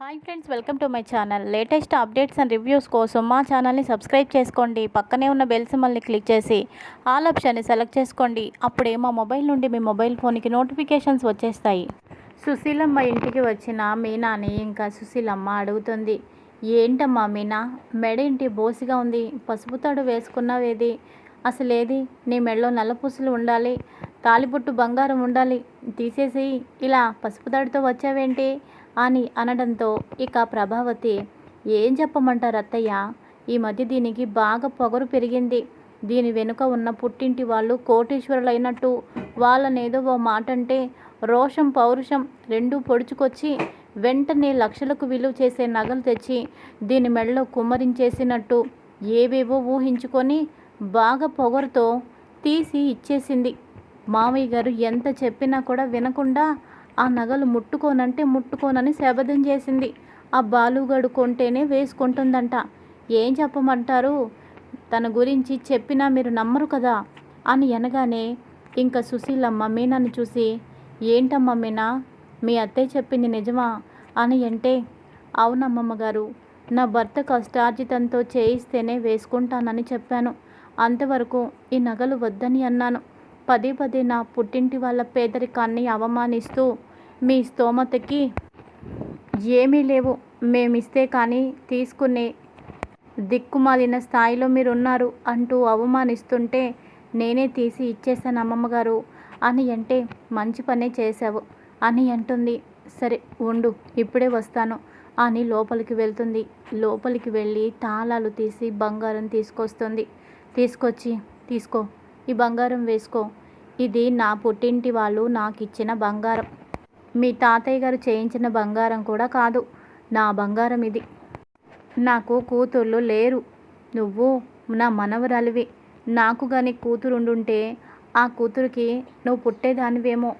Hi friends welcome to my channel latest updates and reviews కోసం మా ఛానల్ని subscribe చేసుకోండి. పక్కనే ఉన్న బెల్ సింబల్ని క్లిక్ చేసి ఆల్ ఆప్షన్ని సెలెక్ట్ చేసుకోండి. అప్పుడే మా మొబైల్ నుండి మీ మొబైల్ ఫోన్కి నోటిఫికేషన్స్ వచ్చేస్తాయి. సుశీలమ్మ ఇంటికి వచ్చిన మీనాని ఇంకా సుశీలమ్మ అడుగుతుంది. ఏంటమ్మా మీనా? మెడ ఇంటి బోసిగా ఉంది? పసుపు తాడు వేసుకున్నావేది? అసలేది? నీ మెడలో నల్లపూసలు ఉండాలి తాలిబొట్టు బంగారం ఉండాలి తీసేసి ఇలా పసుపు తాడుతో వచ్చావేంటి? అని అనడంతో ఇక ప్రభావతి ఏం చెప్పమంటారు అత్తయ్య ఈ మధ్య దీనికి బాగా పొగరు పెరిగింది. దీని వెనుక ఉన్న పుట్టింటి వాళ్ళు కోటీశ్వరులైనట్టు. వాళ్ళనేదో ఓ మాట అంటే రోషం పౌరుషం రెండూ పొడుచుకొచ్చి వెంటనే లక్షలకు విలువ చేసే నగలు తెచ్చి దీని మెడలో కుమ్మరించేసినట్టు ఏవేవో ఊహించుకొని బాగా పొగరుతో తీసి ఇచ్చేసింది. మామయ్య గారు ఎంత చెప్పినా కూడా వినకుండా ఆ నగలు ముట్టుకోనంటే ముట్టుకోనని శబదం చేసింది. ఆ బాలుగడు కొంటేనే వేసుకుంటుందంట. ఏం చెప్పమంటారు? తన గురించి చెప్పినా మీరు నమ్మరు కదా? అని అనగానే ఇంకా సుశీలమ్మ మీనాను చూసి ఏంటమ్మా మీనా? మీ అత్తయ్య చెప్పింది నిజమా? అని అంటే అవునమ్మమ్మ గారు నా భర్త కష్టార్జితంతో చేయిస్తేనే వేసుకుంటానని చెప్పాను. అంతవరకు ఈ నగలు వద్దని అన్నాను. పదే పదే నా పుట్టింటి వాళ్ళ పేదరికాన్ని అవమానిస్తూ మీ స్తోమతకి ఏమీ లేవు. మేమిస్తే కానీ తీసుకునే దిక్కుమాలిన స్థాయిలో మీరు ఉన్నారు అంటూ అవమానిస్తుంటే నేనే తీసి ఇచ్చేసాను అమ్మమ్మగారు. అని అంటే మంచి పనే చేశావు అని అంటుంది. సరే ఉండు ఇప్పుడే వస్తాను అని లోపలికి వెళ్తుంది. లోపలికి వెళ్ళి తాళాలు తీసి బంగారం తీసుకొస్తుంది. తీసుకొచ్చి తీసుకో ఈ బంగారం వేసుకో. ఇది నా పుట్టింటి వాళ్ళు నాకు ఇచ్చిన బంగారం. మీ తాతయ్య గారు చేయించిన బంగారం కూడా కాదు. నా బంగారం ఇది. నాకు కూతుర్లు లేరు. నువ్వు నా మనవరాలివి. నాకు కానీ కూతురు ఉండుంటే ఆ కూతురికి నువ్వు పుట్టేదానివేమో.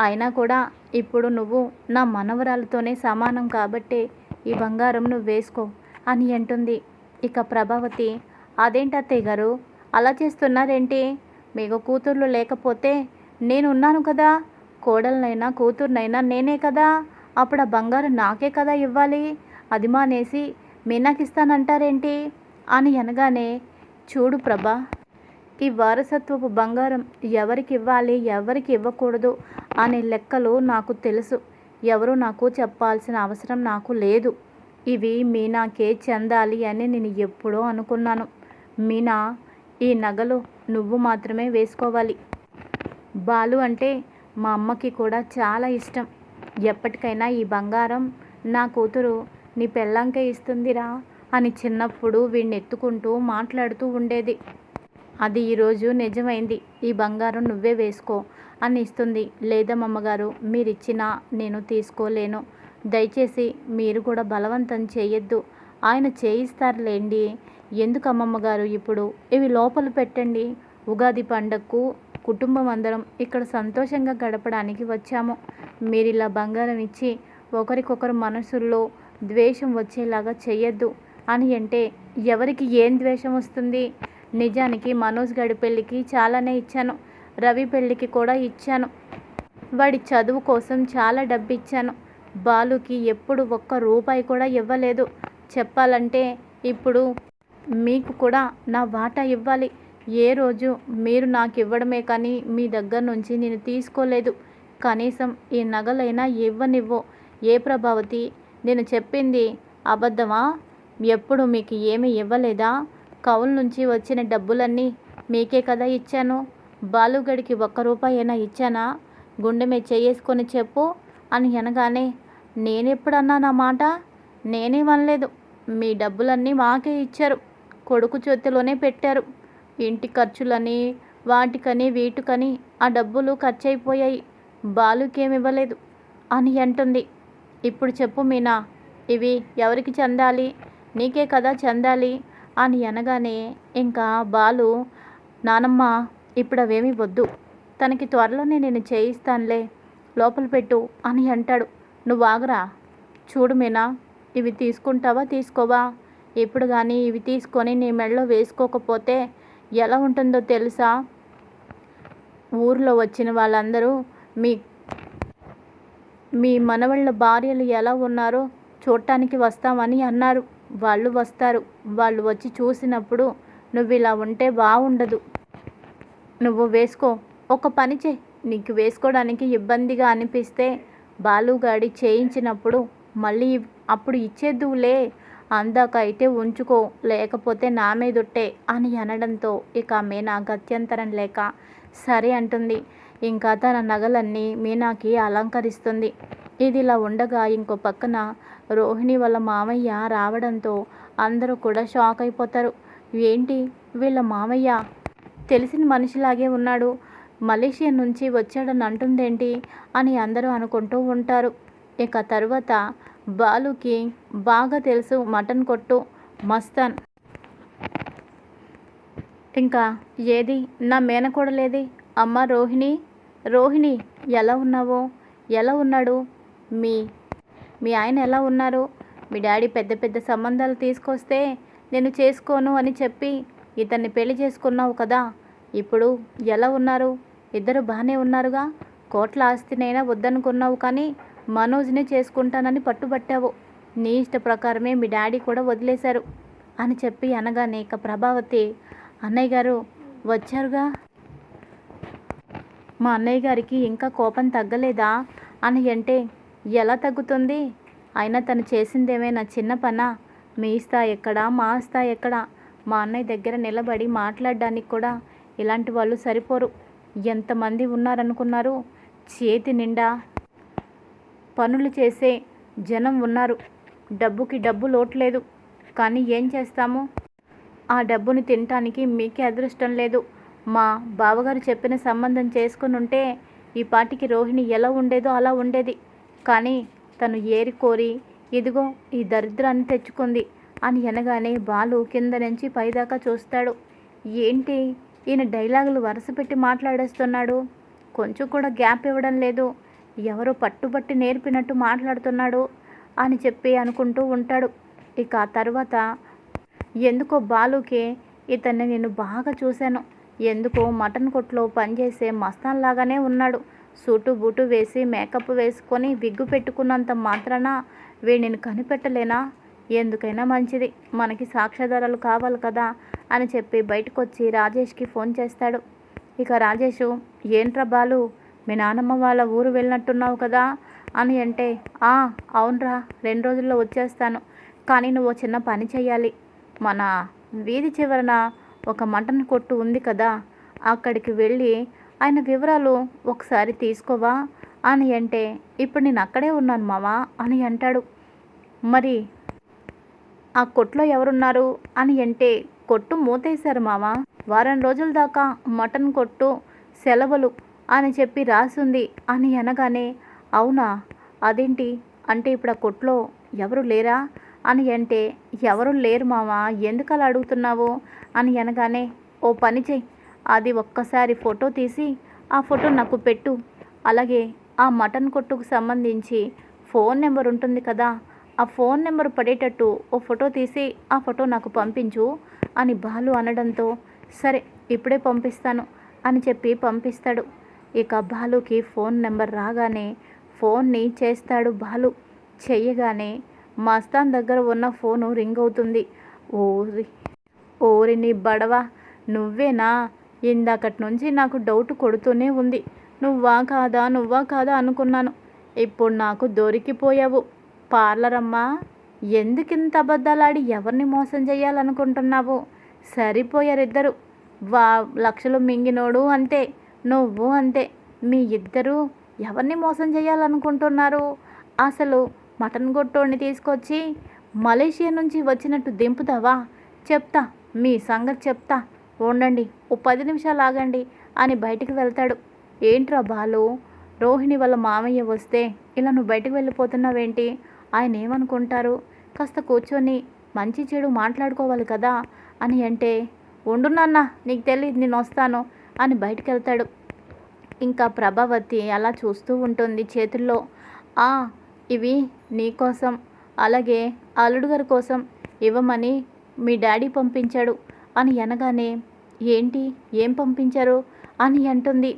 అయినా కూడా ఇప్పుడు నువ్వు నా మనవరాలతోనే సమానం కాబట్టే ఈ బంగారం నువ్వు వేసుకో అని అంటుంది. ఇక ప్రభావతి అదేంటి అత్తయ్య గారు? అలా చేస్తున్నారేంటి? మీకు కూతుర్లు లేకపోతే నేను ఉన్నాను కదా? కోడలనైనా కూతుర్నైనా నేనే కదా. అప్పుడు ఆ బంగారం నాకే కదా ఇవ్వాలి. అది మానేసి మీనాకి ఇస్తానంటారేంటి అని అనగానే చూడు ప్రభా ఈ వారసత్వపు బంగారం ఎవరికి ఇవ్వాలి ఎవరికి ఇవ్వకూడదు అనే లెక్కలు నాకు తెలుసు. ఎవరు నాకు చెప్పాల్సిన అవసరం నాకు లేదు. ఇవి మీనాకే చెందాలి అని నేను ఎప్పుడో అనుకున్నాను. మీనా ఈ నగలు నువ్వు మాత్రమే వేసుకోవాలి. బాలు అంటే మా అమ్మకి కూడా చాలా ఇష్టం. ఎప్పటికైనా ఈ బంగారం నా కూతురు నీ పెళ్ళంకే ఇస్తుందిరా అని చిన్నప్పుడు వీడిని ఎత్తుకుంటూ మాట్లాడుతూ ఉండేది. అది ఈరోజు నిజమైంది. ఈ బంగారం నువ్వే వేసుకో అని ఇస్తుంది. లేదమ్మగారు మీరిచ్చినా నేను తీసుకోలేను. దయచేసి మీరు కూడా బలవంతం చేయొద్దు. ఆయన చేయిస్తారులేండి. ఎందుకు అమ్మమ్మగారు ఇప్పుడు? ఇవి లోపల పెట్టండి. ఉగాది పండగకు కుటుంబం అందరం ఇక్కడ సంతోషంగా గడపడానికి వచ్చాము. మీరు ఇలా బంగారం ఇచ్చి ఒకరికొకరు మనసుల్లో ద్వేషం వచ్చేలాగా చేయొద్దు అని అంటే ఎవరికి ఏం ద్వేషం వస్తుంది? నిజానికి మనోజ్ గడి పెళ్ళికి చాలానే ఇచ్చాను. రవి పెళ్ళికి కూడా ఇచ్చాను. వాడి చదువు కోసం చాలా డబ్బు ఇచ్చాను బాలుకి ఎప్పుడు ఒక్క రూపాయి కూడా ఇవ్వలేదు. చెప్పాలంటే ఇప్పుడు మీకు కూడా నా వాటా ఇవ్వాలి. ఏ రోజు మీరు నాకు ఇవ్వడమే కానీ మీ దగ్గర నుంచి నేను తీసుకోలేదు. కనీసం ఈ నగలైనా ఇవ్వనివ్వు. ఏ ప్రభావతి నేను చెప్పింది అబద్ధమా? ఎప్పుడు మీకు ఏమీ ఇవ్వలేదా? కవుల నుంచి వచ్చిన డబ్బులన్నీ మీకే కదా ఇచ్చాను. బాలుగడికి ఒక్క రూపాయి అయినా ఇచ్చానా? గుండె మీద చేసుకొని చెప్పు అని అనగానే నేనెప్పుడన్నా నా మాట? నేనేమనలేదు. మీ డబ్బులన్నీ మాకే ఇచ్చారు. కొడుకు చేతిలోనే పెట్టారు. ఇంటి ఖర్చులని వాటికని వీటికని ఆ డబ్బులు ఖర్చు అయిపోయాయి అని అంటుంది. ఇప్పుడు చెప్పు మీనా ఇవి ఎవరికి చెందాలి? నీకే కదా చెందాలి? అని అనగానే ఇంకా బాలు నానమ్మ ఇప్పుడు అవేమి వద్దు. తనకి త్వరలోనే నేను చేయిస్తానులే లోపల పెట్టు అని అంటాడు. నువ్వు ఆగరా? చూడు మీనా ఇవి తీసుకుంటావా తీసుకోవా? ఇప్పుడు కానీ ఇవి తీసుకొని నీ మెడలో వేసుకోకపోతే ఎలా ఉంటుందో తెలుసా? ఊర్లో వచ్చిన వాళ్ళందరూ మీ మీ మనవళ్ళ భార్యలు ఎలా ఉన్నారో చూడటానికి వస్తామని అన్నారు. వాళ్ళు వస్తారు. వాళ్ళు వచ్చి చూసినప్పుడు నువ్వు ఇలా ఉంటే బాగుండదు నువ్వు వేసుకో. ఒక పని చేయి. నీకు వేసుకోవడానికి ఇబ్బందిగా అనిపిస్తే బాలుగాడి చేయించినప్పుడు మళ్ళీ అప్పుడు ఇచ్చేద్దువులే అందాక అయితే ఉంచుకో లేకపోతే నా మీదొట్టే అని అనడంతో ఇక మీనా గత్యంతరం లేక సరే అంటుంది. ఇంకా తన నగలన్నీ మీనాకి అలంకరిస్తుంది. ఇదిలా ఉండగా ఇంకో పక్కన రోహిణి వాళ్ళ మామయ్య రావడంతో అందరూ కూడా షాక్ అయిపోతారు. ఏంటి? వీళ్ళ మామయ్య తెలిసిన మనిషిలాగే ఉన్నాడు. మలేషియా నుంచి వచ్చాడని అంటుందేంటి? అని అందరూ అనుకుంటూ ఉంటారు. ఇక తర్వాత బాలుకి బాగా తెలుసు మటన్ కొట్టు మస్తాన్. ఇంకా ఏది? నా మేనకోడలేది అమ్మ రోహిణి రోహిణి ఎలా ఉన్నావో? ఎలా ఉన్నాడు? మీ మీ ఆయన ఎలా ఉన్నారు? మీ డాడీ పెద్ద పెద్ద సంబంధాలు తీసుకొస్తే నేను చేసుకోను అని చెప్పి ఇతన్ని పెళ్ళి చేసుకున్నావు కదా. ఇప్పుడు ఎలా ఉన్నారు? ఇద్దరు బాగానే ఉన్నారుగా? కోట్ల ఆస్తినైనా వద్దనుకున్నావు కానీ మనోజ్ని చేసుకుంటానని పట్టుబట్టావు. నీ ఇష్ట ప్రకారమే మీ డాడీ కూడా వదిలేశారు అని చెప్పి అనగానే ఇక ప్రభావతి అన్నయ్య గారు వచ్చారుగా? మా అన్నయ్య గారికి ఇంకా కోపం తగ్గలేదా? అని అంటే ఎలా తగ్గుతుంది? అయినా తను చేసిందేమైనా చిన్న పనా? మీ స్థాయి ఎక్కడా? మా స్థాయి ఎక్కడా? మా అన్నయ్య దగ్గర నిలబడి మాట్లాడడానికి కూడా ఇలాంటి వాళ్ళు సరిపోరు. ఎంతమంది ఉన్నారనుకున్నారు? చేతి నిండా పనులు చేసే జనం ఉన్నారు. డబ్బుకి డబ్బు లోట్లేదు. కానీ ఏం చేస్తాము? ఆ డబ్బుని తినటానికి మీకే అదృష్టం లేదు. మా బావగారు చెప్పిన సంబంధం చేసుకుని ఉంటే ఈ పాటికి రోహిణి ఎలా ఉండేదో అలా ఉండేది. కానీ తను ఏరి కోరి ఇదిగో ఈ దరిద్రాన్ని తెచ్చుకుంది అని అనగానే బాలు కింద నుంచి పైదాకా చూస్తాడు. ఏంటి? ఈయన డైలాగులు వరుస పెట్టి మాట్లాడేస్తున్నాడు. కొంచెం కూడా గ్యాప్ ఇవ్వడం లేదు. ఎవరో పట్టుబట్టి నేర్పినట్టు మాట్లాడుతున్నాడు అని చెప్పి అనుకుంటూ ఉంటాడు. ఇక ఆ తర్వాత ఎందుకో బాలుకి ఇతన్ని నేను బాగా చూశాను. ఎందుకో మటన్ కొట్లో పనిచేసే మస్తాన్ లాగానే ఉన్నాడు. సూటు బూటు వేసి మేకప్ వేసుకొని విగ్గు పెట్టుకున్నంత మాత్రాన వీడిని కనిపెట్టలేనా? ఎందుకైనా మంచిది. మనకి సాక్ష్యాధారాలు కావాలి కదా అని చెప్పి బయటకు వచ్చి రాజేష్కి ఫోన్ చేస్తాడు. ఇక రాజేష్ ఏంట్రా బాలు మీ నానమ్మ వాళ్ళ ఊరు వెళ్ళినట్టున్నావు కదా అని అంటే "ఆ, అవునరా రెండు రోజుల్లో వచ్చేస్తాను. కానీ నువ్వు చిన్న పని చేయాలి మన వీధి చివరన ఒక మటన్ కొట్టు ఉంది కదా అక్కడికి వెళ్ళి ఆయన వివరాలు ఒకసారి తీసుకోవా అని అంటే ఇప్పుడు నేను అక్కడే ఉన్నాను మావా అని అంటాడు. మరి ఆ కొట్లో ఎవరున్నారు అని అంటే కొట్టు మూతేశారు మావా. వారం రోజుల దాకా మటన్ కొట్టు సెలవులు అని చెప్పి రాసుంది అని అనగానే అవునా? అదేంటి? అంటే ఇప్పుడు ఆ కొట్లో ఎవరు లేరా? అని అంటే ఎవరు లేరు మావా? ఎందుకు అలా అడుగుతున్నావు? అని అనగానే ఓ పని చెయ్యి అది ఒక్కసారి ఫోటో తీసి ఆ ఫోటో నాకు పెట్టు. అలాగే ఆ మటన్ కొట్టుకు సంబంధించి ఫోన్ నెంబర్ ఉంటుంది కదా ఆ ఫోన్ నెంబర్ పడేటట్టు ఓ ఫోటో తీసి ఆ ఫోటో నాకు పంపించు అని బాలు అనడంతో సరే ఇప్పుడే పంపిస్తాను అని చెప్పి పంపిస్తాడు. ఇక బాలుకి ఫోన్ నెంబర్ రాగానే ఫోన్ని చేస్తాడు బాలు. చెయ్యగానే మస్తాన్ దగ్గర ఉన్న ఫోను రింగ్ అవుతుంది. ఓరి ఓరి నీ బడవా నువ్వేనా? ఇందాకటి నుంచి నాకు డౌట్ కొడుతూనే ఉంది. నువ్వా కాదా నువ్వా కాదా అనుకున్నాను. ఇప్పుడు నాకు దొరికిపోయావు. పార్లర్ అమ్మా ఎందుకింత అబద్ధాలాడి ఎవరిని మోసం చేయాలనుకుంటున్నావు? సరిపోయారిద్దరు. వా లక్షలు మింగినోడు అంతే. నువ్వు అంతే. మీ ఇద్దరూ ఎవరిని మోసం చేయాలనుకుంటున్నారు? అసలు మటన్ గొట్టోడిని తీసుకొచ్చి మలేషియా నుంచి వచ్చినట్టు దింపుతావా? చెప్తా మీ సంగతి చెప్తా. ఉండండి ఓ పది నిమిషాలు ఆగండి అని బయటికి వెళ్తాడు. ఏంట్రా బాలు రోహిణి వాళ్ళ మామయ్య వస్తే ఇలా నువ్వు బయటికి వెళ్ళిపోతున్నావేంటి? ఆయన ఏమనుకుంటారు? కాస్త కూర్చొని మంచి చెడు మాట్లాడుకోవాలి కదా అని అంటే ఉండు నీకు తెలియదు నేను వస్తాను అని బయటికి వెళ్తాడు. ఇంకా ప్రభావతి అలా చూస్తూ ఉంటుంది చేతుల్లో. ఆ ఇవి నీ కోసం. అలాగే అల్లుడు గారి కోసం ఇవ్వమని మీ డాడీ పంపించాడు. అని అనగానే ఏంటి? ఏం పంపించారు? అని అంటుంది.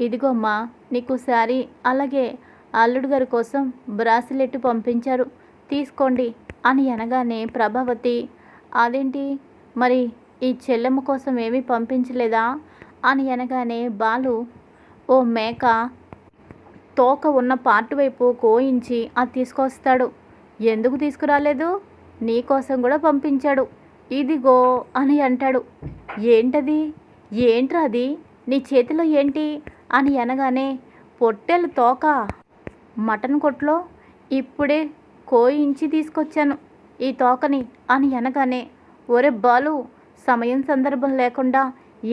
ఇదిగోమ్మా నీకు శారీ అలాగే అల్లుడు గారి కోసం బ్రాసిలెట్ పంపించారు. తీసుకోండి. అని అనగానే ప్రభావతి అదేంటి? మరి ఈ చెల్లెమ్మ కోసం ఏమీ పంపించలేదా? అని అనగానే బాలు ఓ మేక తోక ఉన్న పార్ట్ వైపు కోయించి అది తీసుకొస్తాడు. ఎందుకు తీసుకురాలేదు? నీకోసం కూడా పంపించాడు. ఇదిగో అని అంటాడు. ఏంటది? ఏంట్రా అది? నీ చేతిలో ఏంటి? అని అనగానే పొట్టెలు తోక. మటన్ కొట్లో ఇప్పుడే కోయించి తీసుకొచ్చాను ఈ తోకని అని అనగానే ఒరే బాలు సమయం సందర్భం లేకుండా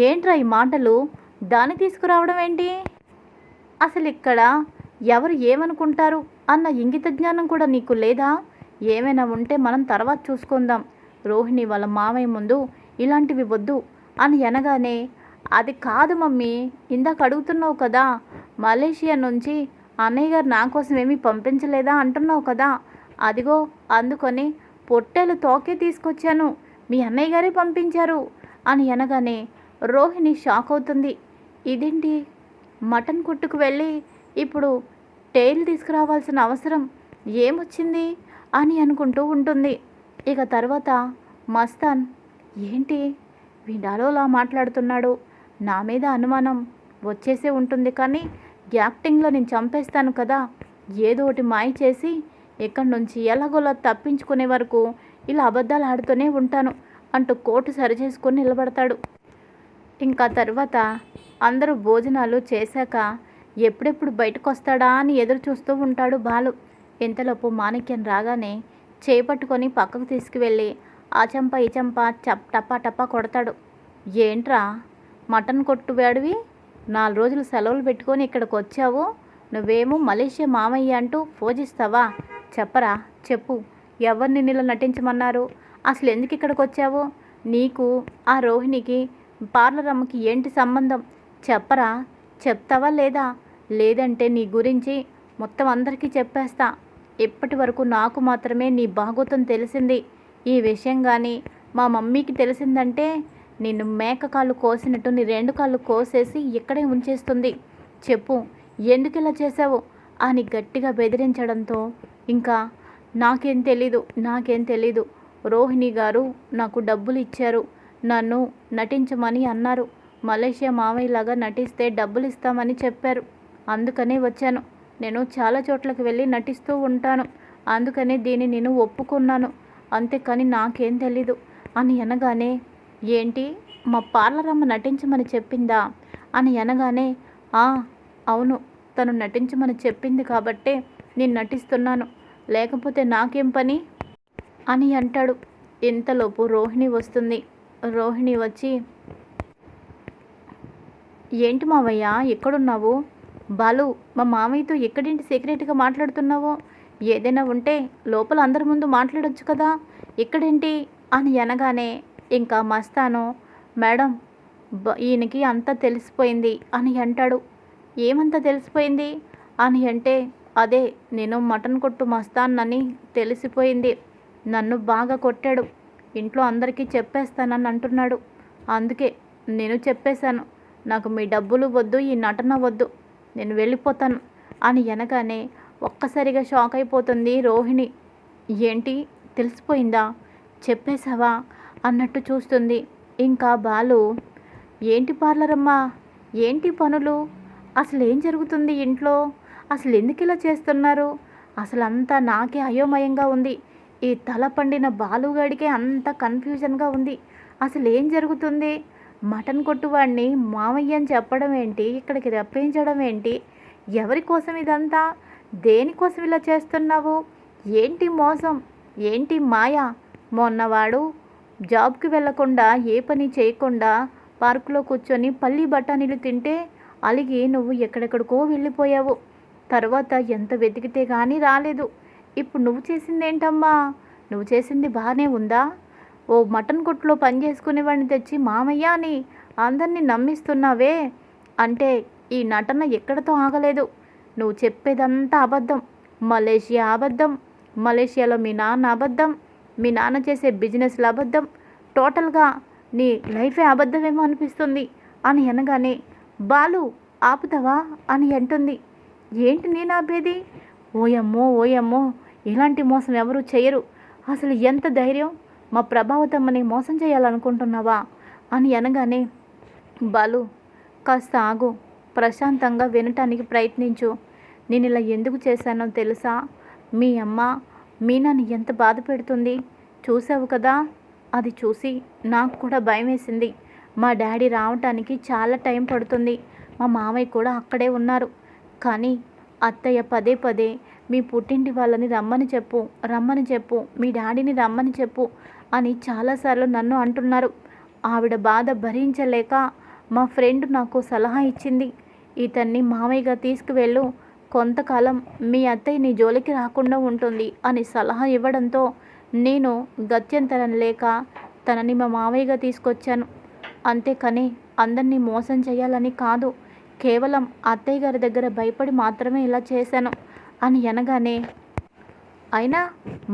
ఏంట్రా ఈ మాటలు? దాన్ని తీసుకురావడం ఏంటి? అసలు ఇక్కడ ఎవరు ఏమనుకుంటారు అన్న ఇంగిత జ్ఞానం కూడా నీకు లేదా? ఏమైనా ఉంటే మనం తర్వాత చూసుకుందాం. రోహిణి వాళ్ళ మామయ్య ముందు ఇలాంటివి వద్దు అని అనగానే అది కాదు మమ్మీ ఇందాక అడుగుతున్నావు కదా మలేషియా నుంచి అన్నయ్య గారు నా కోసం ఏమీ పంపించలేదా అంటున్నావు కదా? అదిగో అందుకొని పొట్టెలు తోకే తీసుకొచ్చాను. మీ అన్నయ్య గారే పంపించారు అని అనగానే రోహిణి షాక్ అవుతుంది. ఇదేంటి? మటన్ కొట్టుకు వెళ్ళి ఇప్పుడు టైల్ తీసుకురావాల్సిన అవసరం ఏమొచ్చింది అని అనుకుంటూ ఉంటుంది. ఇక తర్వాత మస్తాన్ ఏంటి? వీడాలోలా మాట్లాడుతున్నాడు. నా మీద అనుమానం వచ్చేసే ఉంటుంది కానీ యాక్టింగ్లో నేను చంపేస్తాను కదా. ఏదో ఒకటి మాయ చేసి ఇక్కడి నుంచి ఎలాగోలా తప్పించుకునే వరకు ఇలా అబద్ధాలు ఆడుతూనే ఉంటాను అంటూ కోటు సరిచేసుకొని నిలబడతాడు. ఇంకా తర్వాత అందరూ భోజనాలు చేశాక ఎప్పుడెప్పుడు బయటకు వస్తాడా అని ఎదురు చూస్తూ ఉంటాడు బాలు. ఇంతలోపు మాణిక్యం రాగానే చేపట్టుకొని పక్కకు తీసుకువెళ్ళి ఆ చెంప ఈ చెంప చప్ టపా టపా కొడతాడు. ఏంట్రా మటన్ కొట్టువాడివి నాలుగు రోజులు సెలవులు పెట్టుకొని ఇక్కడికి వచ్చావు. నువ్వేమో మలేషియా మామయ్య అంటూ పూజిస్తావా చెప్పరా చెప్పు. ఎవరిని నీళ్ళు నటించమన్నారు? అసలు ఎందుకు ఇక్కడికి వచ్చావు? నీకు ఆ రోహిణికి పార్లర్ అమ్మకి ఏంటి సంబంధం? చెప్పరా? చెప్తావా లేదా? లేదంటే నీ గురించి మొత్తం అందరికీ చెప్పేస్తా. ఇప్పటి వరకు నాకు మాత్రమే నీ బాగోతం తెలిసింది. ఈ విషయం కానీ మా మమ్మీకి తెలిసిందంటే నిన్ను మేక కాళ్ళు కోసినట్టు నీ రెండు కాళ్ళు కోసేసి ఇక్కడే ఉంచేస్తుంది. చెప్పు ఎందుకు ఇలా చేసావు అని గట్టిగా బెదిరించడంతో ఇంకా నాకేం తెలీదు నాకేం తెలీదు. రోహిణి గారు నాకు డబ్బులు ఇచ్చారు. నన్ను నటించమని అన్నారు. మలేషియా మామయ్యలాగా నటిస్తే డబ్బులు ఇస్తామని చెప్పారు. అందుకనే వచ్చాను. నేను చాలా చోట్లకి వెళ్ళి నటిస్తూ ఉంటాను. అందుకనే దీన్ని నేను ఒప్పుకున్నాను. అంతేకాని నాకేం తెలీదు. అని అనగానే ఏంటి? మా పార్లరమ్మ నటించమని చెప్పిందా? అని అనగానే "ఆ, అవును. తను నటించమని చెప్పింది కాబట్టే నేను నటిస్తున్నాను. లేకపోతే నాకేం పని? అని అంటాడు. ఇంతలోపు రోహిణి వస్తుంది. రోహిణి వచ్చి ఏంటి మావయ్య ఎక్కడున్నావు? బాలు మా మామయ్యతో ఎక్కడేంటి సీక్రెట్గా మాట్లాడుతున్నావు? ఏదైనా ఉంటే లోపల అందరి ముందు మాట్లాడొచ్చు కదా. ఇక్కడేంటి అని అనగానే ఇంకా మస్తాను. మేడం బ- ఈయనకి అంతా తెలిసిపోయింది అని అంటాడు. ఏమంతా తెలిసిపోయింది? అని అంటే అదే నేను మటన్ కొట్టు మస్తానని తెలిసిపోయింది. నన్ను బాగా కొట్టాడు. ఇంట్లో అందరికీ చెప్పేస్తానని అంటున్నాడు. అందుకే నేను చెప్పేశాను. నాకు మీ డబ్బులు వద్దు ఈ నటన వద్దు. నేను వెళ్ళిపోతాను అని అనగానే ఒక్కసారిగా షాక్ అయిపోతుంది రోహిణి. ఏంటి? తెలిసిపోయిందా? చెప్పేశావా? అన్నట్టు చూస్తుంది. ఇంకా బాలు ఏంటి పార్లర్ అమ్మా ఏంటి పనులు? అసలు ఏం జరుగుతుంది ఇంట్లో? అసలు ఎందుకు ఇలా చేస్తున్నారు? అసలు అంతా నాకే అయోమయంగా ఉంది. ఈ తల పండిన బాలుగాడికే అంత కన్ఫ్యూజన్గా ఉంది. అసలు ఏం జరుగుతుంది? మటన్ కొట్టువాడిని మామయ్య అని చెప్పడం ఏంటి? ఇక్కడికి రప్పించడం ఏంటి? ఎవరి కోసం ఇదంతా? దేనికోసం ఇలా చేస్తున్నావు? ఏంటి మోసం? ఏంటి మాయ? మొన్నవాడు జాబ్కి వెళ్ళకుండా ఏ పని చేయకుండా పార్కులో కూర్చొని పల్లి బఠానీలు తింటే అలిగి నువ్వు ఎక్కడెక్కడికో వెళ్ళిపోయావు. తర్వాత ఎంత వెతికితే కానీ రాలేదు. ఇప్పుడు నువ్వు చేసింది ఏంటమ్మా నువ్వు చేసింది బాగానే ఉందా? ఓ మటన్ కొట్టులో పని చేసుకునేవాడిని తెచ్చి మామయ్య అని అందరినీ నమ్మిస్తున్నావే అంటే ఈ నటన ఎక్కడితో ఆగలేదు. నువ్వు చెప్పేదంతా అబద్ధం. మలేషియా అబద్ధం. మలేషియాలో మీ నాన్న అబద్ధం. మీ నాన్న చేసే బిజినెస్లు అబద్ధం. టోటల్గా నీ లైఫే అబద్ధమేమో అనిపిస్తుంది అని అనగానే బాలు ఆపుతావా? అని అంటుంది. ఏంటి నేను ఆపేది ఓయమ్మో ఓయమ్మో ఇలాంటి మోసం ఎవరు చేయరు అసలు ఎంత ధైర్యం? మా ప్రభావతమ్మని మోసం చేయాలనుకుంటున్నావా? అని అనగానే బాలు కాస్త ఆగు. ప్రశాంతంగా వినటానికి ప్రయత్నించు. నేను ఇలా ఎందుకు చేశానో తెలుసా? మీ అమ్మ మీనాని ఎంత బాధ పెడుతుంది? చూసావు కదా? అది చూసి నాకు కూడా భయం వేసింది. మా డాడీ రావటానికి చాలా టైం పడుతుంది. మా మామయ్య కూడా అక్కడే ఉన్నారు. కానీ అత్తయ్య పదే పదే మీ పుట్టింటి వాళ్ళని రమ్మని చెప్పు రమ్మని చెప్పు మీ డాడీని రమ్మని చెప్పు అని చాలాసార్లు నన్ను అంటున్నారు. ఆవిడ బాధ భరించలేక మా ఫ్రెండ్ నాకు సలహా ఇచ్చింది. ఇతన్ని మామయ్యగా తీసుకువెళ్ళు. కొంతకాలం మీ అత్తయ్య నీ జోలికి రాకుండా ఉంటుంది అని సలహా ఇవ్వడంతో నేను గత్యంతరం లేక తనని మా మామయ్యగా తీసుకొచ్చాను. అంతేకాని అందరినీ మోసం చేయాలని కాదు. కేవలం అత్తయ్య గారి దగ్గర భయపడి మాత్రమే ఇలా చేశాను అని అనగానే అయినా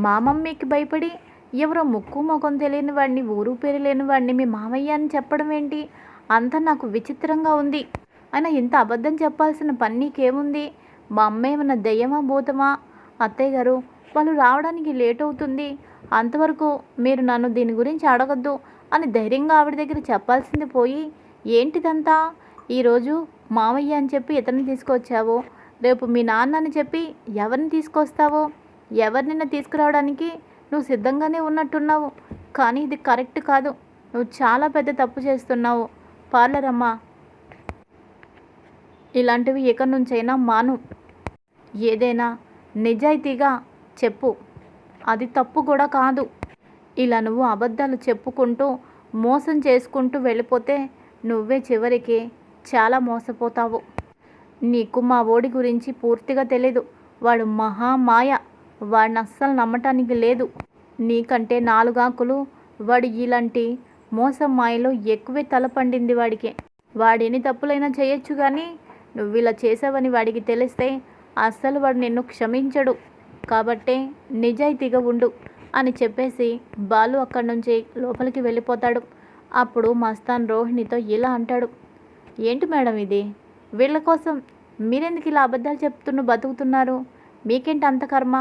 మా మమ్మీకి భయపడి ఎవరో ముక్కు ముఖం తెలియని వాడిని ఊరు పేరు లేని వాడిని మీ మామయ్య అని చెప్పడం ఏంటి? అంతా నాకు విచిత్రంగా ఉంది. అయినా ఇంత అబద్ధం చెప్పాల్సిన పని నీకేముంది? మా అమ్మ ఏమన్నా దయ్యమా భూతమా? అత్తయ్య గారు వాళ్ళు రావడానికి లేట్ అవుతుంది. అంతవరకు మీరు నన్ను దీని గురించి అడగద్దు అని ధైర్యంగా ఆవిడ దగ్గర చెప్పాల్సింది పోయి ఏంటిదంతా? ఈరోజు మామయ్య అని చెప్పి ఇతన్ని తీసుకొచ్చావో. రేపు మీ నాన్న అని చెప్పి ఎవరిని తీసుకొస్తావో? ఎవరినైనా తీసుకురావడానికి నువ్వు సిద్ధంగానే ఉన్నట్టున్నావు. కానీ ఇది కరెక్ట్ కాదు. నువ్వు చాలా పెద్ద తప్పు చేస్తున్నావు. పార్లర్ అమ్మా. ఇలాంటివి ఎక్కడి నుంచైనా మాను. ఏదైనా నిజాయితీగా చెప్పు. అది తప్పు కూడా కాదు. ఇలా నువ్వు అబద్ధాలు చెప్పుకుంటూ మోసం చేసుకుంటూ వెళ్ళిపోతే నువ్వే చివరికి చాలా మోసపోతావు. నీకు మా ఓడి గురించి పూర్తిగా తెలీదు. వాడు మహామాయ వాడిని అస్సలు నమ్మటానికి లేదు. నీకంటే నాలుగాకులు వాడు ఇలాంటి మోసం మాయలో ఎక్కువే తల పండింది వాడికి. వాడెన్ని తప్పులైనా చేయొచ్చు కానీ నువ్వు ఇలా చేసావని వాడికి తెలిస్తే అస్సలు వాడు నిన్ను క్షమించడు. కాబట్టే నిజాయితీగా ఉండు అని చెప్పేసి బాలు అక్కడి నుంచి లోపలికి వెళ్ళిపోతాడు. అప్పుడు మస్తాన్ రోహిణితో ఇలా అంటాడు. ఏంటి మేడం ఇది? వీళ్ళ కోసం మీరెందుకు ఇలా అబద్ధాలు చెప్తున్న బతుకుతున్నారు? మీకేంటి అంత కర్మ?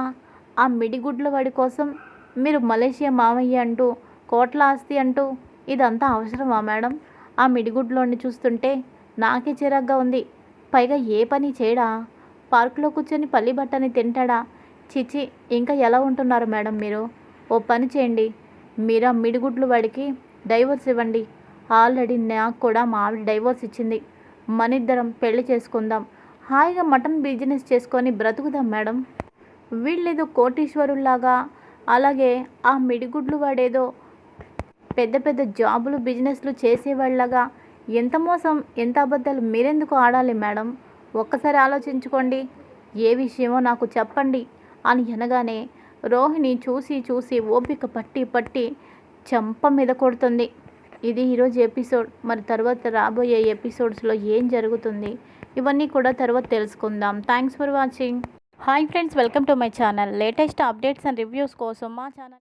ఆ మిడిగుడ్ల వాడి కోసం మీరు మలేషియా మామయ్య అంటూ కోట్ల ఆస్తి అంటూ ఇదంతా అవసరమా మేడం? ఆ మిడిగుడ్లోని చూస్తుంటే నాకే చిరాగ్గా ఉంది. పైగా ఏ పని చేయడా? పార్కులో కూర్చొని పల్లి బట్టని తింటాడా? చిచి ఇంకా ఎలా ఉంటున్నారు మేడం మీరు? ఓ పని చేయండి. మీరు ఆ మిడిగుడ్లు వాడికి డైవోర్స్ ఇవ్వండి. ఆల్రెడీ నాకు కూడా మా ఆవిడ డైవోర్స్ ఇచ్చింది. మనిద్దరం పెళ్ళి చేసుకుందాం. హాయిగా మటన్ బిజినెస్ చేసుకొని బ్రతుకుదాం మేడం. వీళ్ళేదో కోటీశ్వరుల్లాగా అలాగే ఆ మిడిగుడ్లు వాడేదో పెద్ద పెద్ద జాబులు బిజినెస్లు చేసేవాళ్ళగా. ఎంత మోసం ఎంత అబద్ధాలు మీరెందుకు ఆడాలి మేడం? ఒక్కసారి ఆలోచించుకోండి. ఏ విషయమో నాకు చెప్పండి అని అనగానే రోహిణి చూసి చూసి ఓపిక పట్టి పట్టి చెంప మీద కొడుతుంది. ఇది ఈరోజు ఎపిసోడ్. మరి తర్వాత రాబోయే ఎపిసోడ్స్లో ఏం జరుగుతుంది? ఇవన్నీ కూడా తర్వాత తెలుసుకుందాం. Thanks for watching. Hi friends welcome to my channel latest updates and reviews కోసం మా ఛానల్